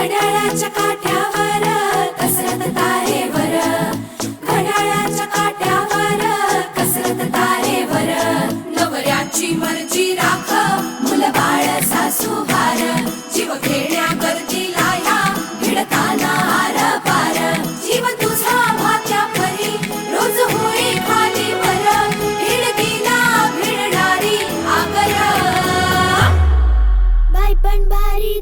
घड्याळाच्या काठ्यावर कसरत तारेवर घड्याळाच्या काठ्यावर कसरत तारेवर नवऱ्याची मर्जी राख मुल बाळ सासू हार जीव खेळण्या गर्दीला या भिडताना आर पार जीव तुझा भात्या परी रोज खाली वर भिडणारी आगर. बाय पण भारी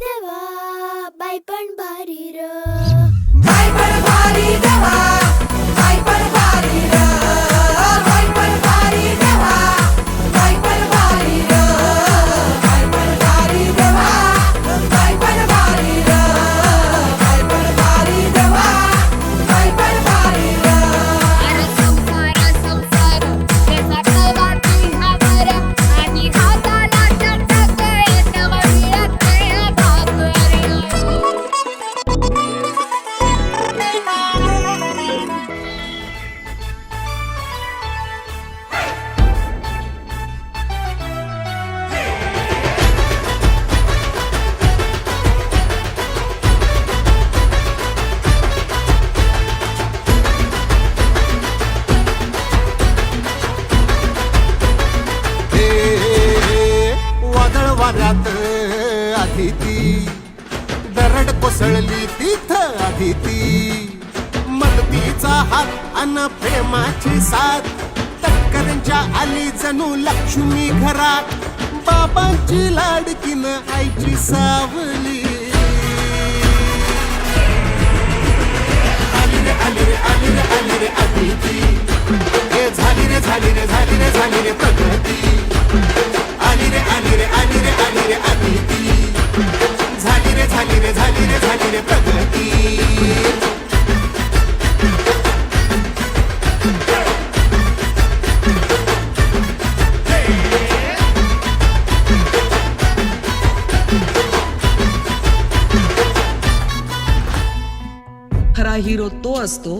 वाऱ्यात आधी ती. दरड कोसळली तिथं आधी ती. मदतीचा हात अन प्रेमाची साथ. टक्करच्या आली जणू लक्ष्मी घरात. बाबांची लाडकीन आईची सावली. आली रे आली रे आली रे आली रे हे झाली रे झाली रे झाली रे झाली रे प्रगती. आली रे आली रे आली रे आली रे अदिती झाली रे झाली रे झाली रे झाली रे प्रगती. खरा हिरो तो असतो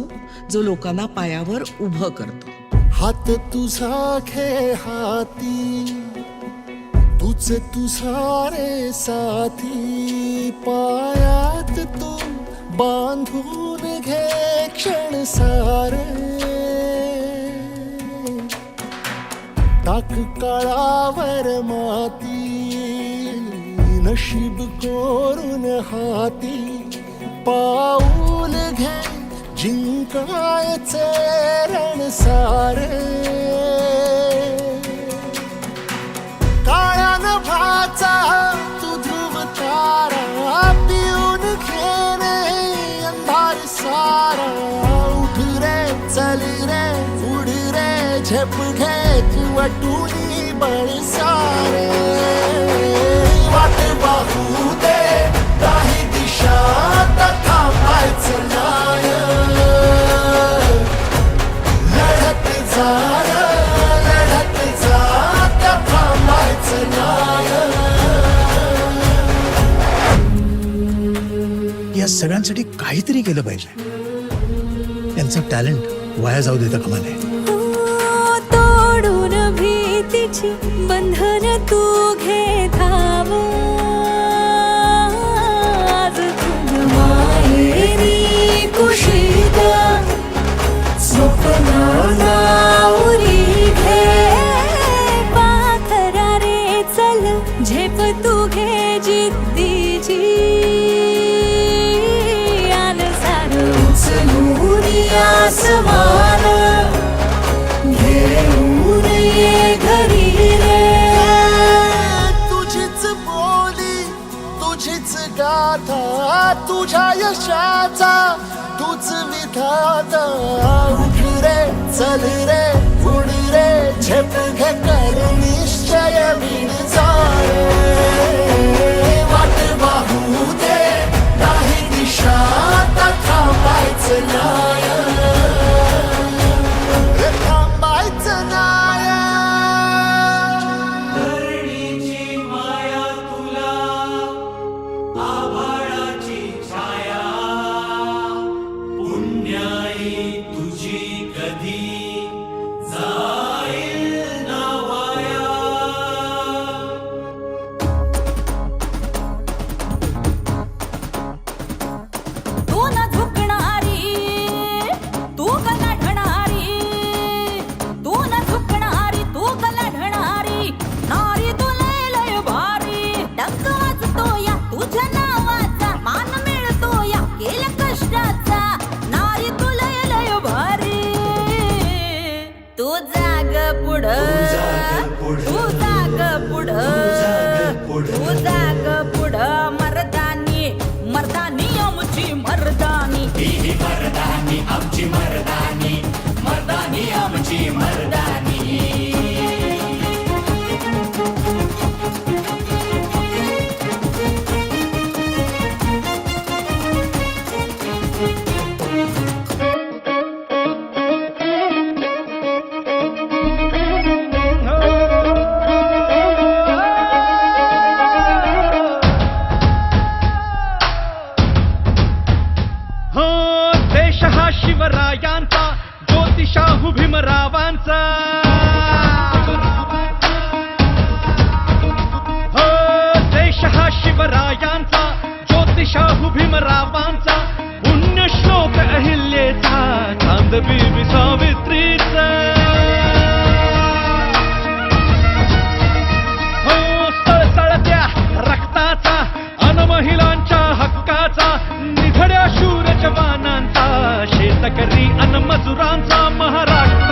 जो लोकांना पायावर उभं करतो. हात तुझा खे हाती. तूच तुझा रे साथी पायात तू बांधून घे क्षण सारे। टाक काळावर माती नशीब कोरून हाती पाऊल घे जिंकायचे रण सारे। सारा उठ रे चल रे उड रे झेप घे तू वाटून बळ सारे वाट पाहू दे काही दिशा थांबायचं नाही लढत जा लढत जा त्या थांबायचं नाही या सगळ्यांसाठी काहीतरी केलं पाहिजे. त्यांचं टॅलेंट वाया जाऊ देता कामा नये तोडून भीतीची बंधन तू घे धाव. कुशीत स्वप्नाला उरी घे. पाखरा रे चल झेप तू घे जिद्दीची. घेऊन ये घरी रे तुझीच बोली तुझीच गाथा तुझ्या यशाचा तूच विधाता. उठ रे चल रे उड रे झेप घे कर निश्चय. हो देश हा शिवरायांचा ज्योतिषाहू भीमरावांचा. हो देश हा शिवरायांचा ज्योतिषाहू भीमरावांचा पुण्यश्लोक अहिल्येचा चांदवी सावित्री तकरी अन मजुरांचा महाराष्ट्र